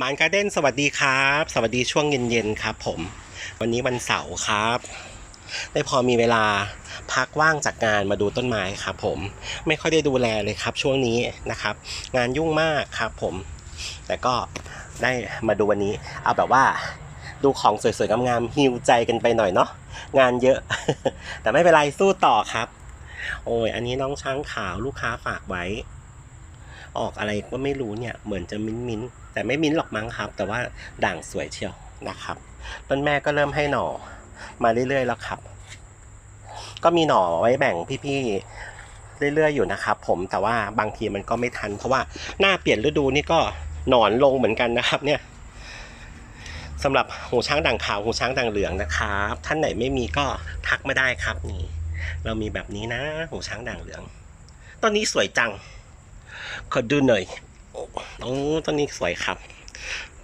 มานการ์เด้นสวัสดีครับ สวัสดีช่วงเย็นๆครับผม วันนี้วันเสาร์ครับ ได้พอมีเวลาพักว่างจากงานมาดูต้นไม้ครับผมไม่ค่อยได้ดูแลเลยครับช่วงนี้นะครับ งานยุ่งมากครับผม แต่ก็ได้มาดูวันนี้ เอาแบบว่าดูของสวยๆงามๆฮิวใจกันไปหน่อยเนาะงานเยอะ แต่ไม่เป็นไรสู้ต่อครับ โอ้ยอันนี้น้องช้างขาวลูกค้าฝากไว้ ออกอะไรก็ไม่รู้เนี่ย เหมือนจะมิ้นมิ้นแต่ไม่มิ้นหรอกมั้งครับ แต่ว่าด่างสวยเชียวนะครับ ต้นแม่ก็เริ่มให้หน่อมาเรื่อยๆแล้วครับ ก็มีหน่อไว้แบ่งพี่ๆเรื่อยๆอยู่นะครับ ผมแต่ว่าบางทีมันก็ไม่ทัน เพราะว่าหน้าเปลี่ยนฤดูนี่ก็หนอนลงเหมือนกันนะครับ เนี่ยสำหรับหูช้างด่างขาวหูช้างด่างเหลืองนะครับ ท่านไหนไม่มีก็ทักมาได้ครับนี่ เรามีแบบนี้นะหูช้างด่างเหลืองต้นนี้สวยจัง ขอดูหน่อยโอ้โอ้ต้นนี้สวยครับ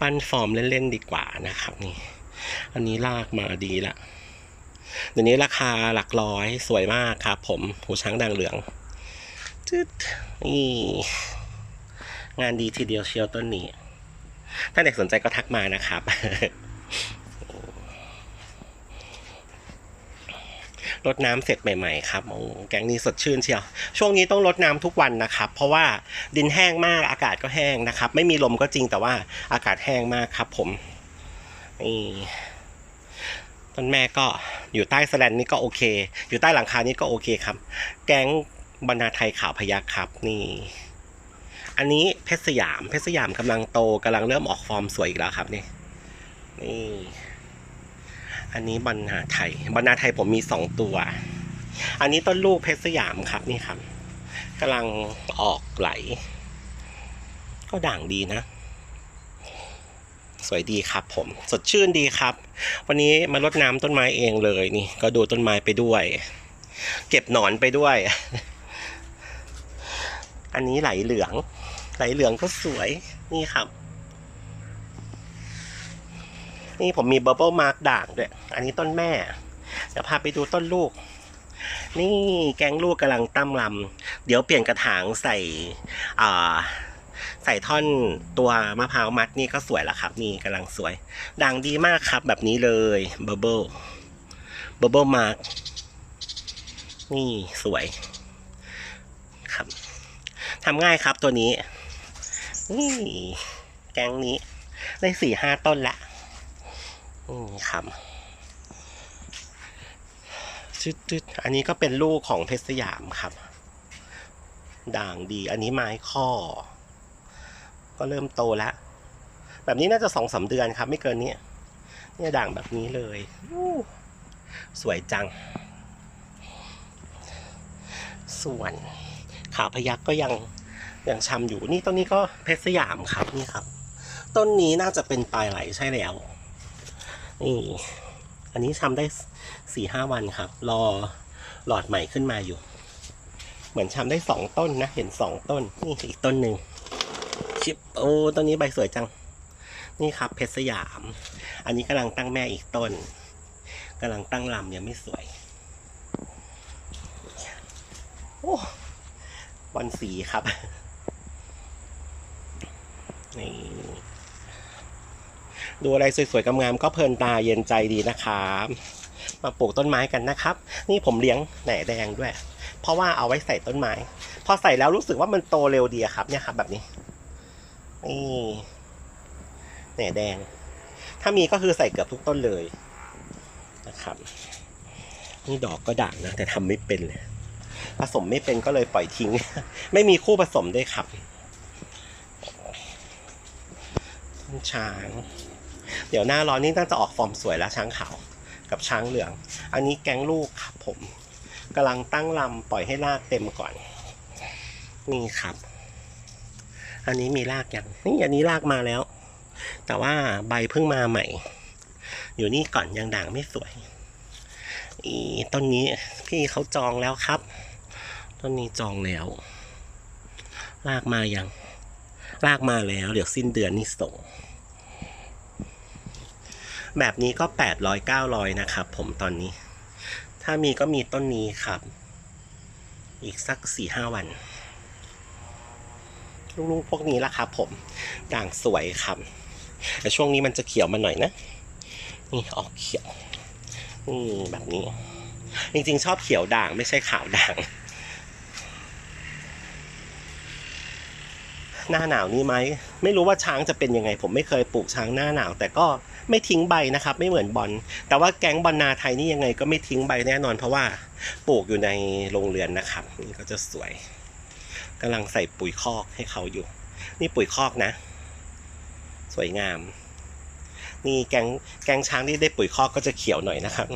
ปั้นฟอร์มเล่นๆดีกว่านะครับ นี่ อันนี้ลากมาดีละเดี๋ยวนี้ราคาหลักร้อยสวยมากครับผม หูช้างด่างเหลืองจึ๊ดนี่งานดีทีเดียวเชียวต้นนี้ ถ้าเด็กสนใจก็ทักมานะครับ รดน้ำเสร็จใหม่ๆครับโอ้แกงนี้สดชื่นเชียว ช่วงนี้ต้องรดน้ำทุกวันนะครับ เพราะว่าดินแห้งมากอากาศก็แห้งนะครับ ไม่มีลมก็จริงแต่ว่าอากาศแห้งมากครับ ผมนี่ต้นแม่ก็อยู่ใต้สแลนนี่ก็โอเค อยู่ใต้หลังคานี่ก็โอเคครับ แกงบรรณาไทยขาวพยักครับนี่ อันนี้เพชรสยามเพชรสยามกำลังโตกำลังเริ่มออกฟอร์มสวยอีกแล้วครับนี่นี่ อันนี้บรรณาไทยบรรณาไทยผมมีสองตัว อันนี้ต้นลูกเพชรสยามครับนี่ครับกำลังออกไหล ก็ด่างดีนะ สวยดีครับผมสดชื่นดีครับ วันนี้มารดน้ำต้นไม้เองเลยนี่ ก็ดูต้นไม้ไปด้วย เก็บหนอนไปด้วย อันนี้ไหลเหลือง ไหลเหลืองก็สวยนี่ครับ นี่ผมมีบับเบิลมาร์กด่างด้วย อันนี้ต้นแม่ เดี๋ยวพาไปดูต้นลูก นี่แกงลูกกำลังตั้มลำ เดี๋ยวเปลี่ยนกระถางใส่อ่าใส่ท่อนตัวมะพร้าวมัดนี่ก็สวยแล้วครับ นี่กำลังสวย ด่างดีมากครับแบบนี้เลยบับเบิลบับเบิลมาร์กนี่สวยครับทำง่ายครับตัวนี้ นี่ แกงนี้ ได้สี่ห้าต้นละ นี่ครับจุดๆอันนี้ก็เป็นลูกของเพชรสยามครับ ด่างดี อันนี้ไม้ข้อ ก็เริ่มโตแล้ว แบบนี้น่าจะสองสามเดือนครับ ไม่เกินนี้เนี่ยด่างแบบนี้เลยสวยจัง ส่วนขาพยักก็ยังยังชำอยู่นี่ต้นนี้ก็เพชรสยามครับนี่ครับ ต้นนี้น่าจะเป็นปลายไหลใช่แล้ว นี่อันนี้ทำได้สี่ห้าวันครับ รอหลอดใหม่ขึ้นมาอยู่ เหมือนทำได้สองต้นนะ เห็นสองต้น นี่อีกต้นหนึ่งชิปโอ้ต้นนี้ใบสวยจัง นี่ครับ เพชรสยาม อันนี้กำลังตั้งแม่อีกต้นกำลังตั้งลำยังไม่สวย โอ้บอลสีครับ นี่ ดูอะไรสวยๆงามๆก็เพลินตาเย็นใจดีนะครับมาปลูกต้นไม้กันนะครับ นี่ผมเลี้ยงแหน่แดงด้วย เพราะว่าเอาไว้ใส่ต้นไม้ พอใส่แล้วรู้สึกว่ามันโตเร็วดีครับ เนี่ยครับ แบบนี้นี่แหน่แดง ถ้ามีก็คือใส่เกือบทุกต้นเลยนะครับนี่ดอกก็ด่างนะ แต่ทำไม่เป็นเลยผสมไม่เป็นก็เลยปล่อยทิ้ง ไม่มีคู่ผสมด้วยครับช้าง เดี๋ยวหน้าร้อนนี่น่าจะออกฟอร์มสวยแล้วช้างขาวกับช้างเหลือง อันนี้แก๊งลูกครับผมกำลังตั้งลำปล่อยให้รากเต็มก่อน นี่ครับ อันนี้มีรากยังนี่อันนี้รากมาแล้ว แต่ว่าใบเพิ่งมาใหม่ อยู่นี่ก่อนยังด่างไม่สวย อีต้นนี้พี่เขาจองแล้วครับ ต้นนี้จองแล้ว รากมายัง รากมาแล้ว เดี๋ยวสิ้นเดือนนี่ส่ง แบบนี้ก็แปดร้อยเก้าร้อยนะครับ ผมตอนนี้ ถ้ามีก็มีต้นนี้ครับ อีกสักสี่ห้าวัน ลูกๆพวกนี้ละครับผมด่างสวยครับแต่ช่วงนี้มันจะเขียวมาหน่อยนะ นี่ออกเขียวอืมแบบนี้ จริงๆ ชอบเขียวด่างไม่ใช่ขาวด่าง หน้าหนาวนี้ไหม ไม่รู้ว่าช้างจะเป็นยังไง ผมไม่เคยปลูกช้างหน้าหนาว แต่ก็ ไม่ทิ้งใบนะครับ ไม่เหมือนบอลแต่ว่าแก๊งบอลนาไทยนี่ยังไงก็ไม่ทิ้งใบแน่นอน เพราะว่าปลูกอยู่ในโรงเรือนนะครับ นี่ก็จะสวยกำลังใส่ปุ๋ยคอกให้เขาอยู่ นี่ปุ๋ยคอกนะ สวยงาม นี่แกงแกงช้างที่ได้ปุ๋ยคอกก็จะเขียวหน่อยนะครับ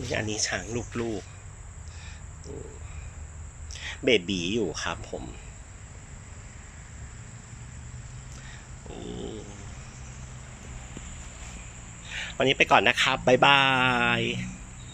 นี่อันนี้ช้างลูกๆเบบีอยู่ครับผม วันนี้ไปก่อนนะครับบ๊ายบาย